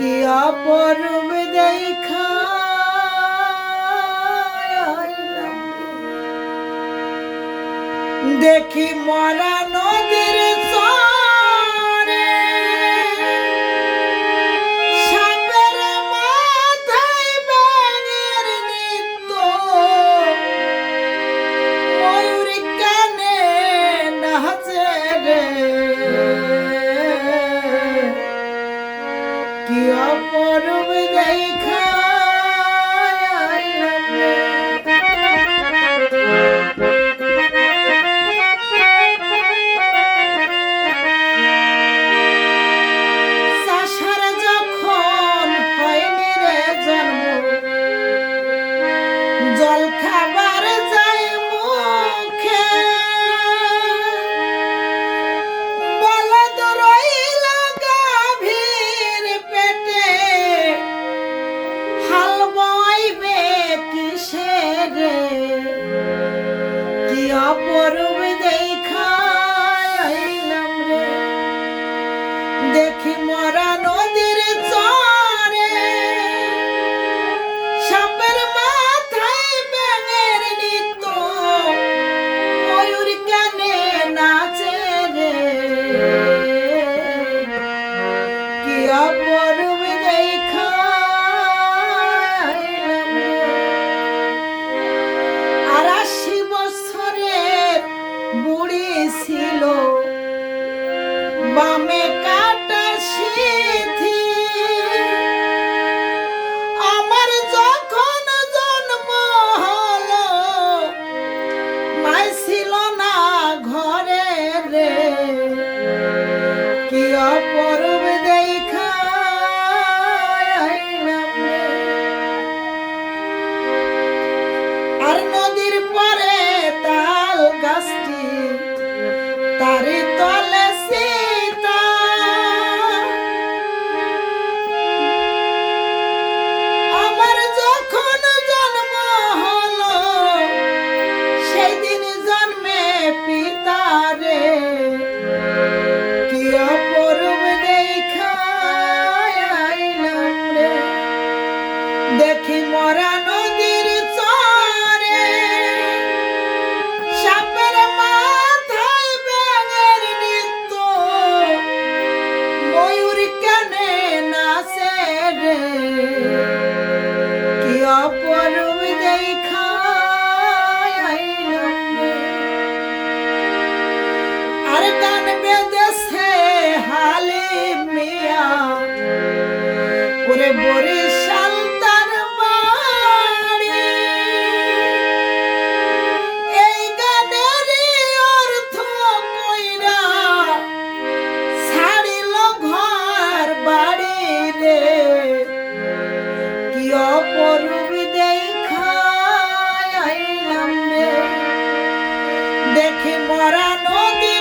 কি অপরূপ দেখা দেখি মরা নদীর চল রে। কি অপরূপ দেখা আইলাম দেখি মরা নদীর চরে। সাপের মাথায় ব্যাঙের নৃত্য ময়ূর কানে নাচে রে। কি অপরূপ দেখা Victoria. নদী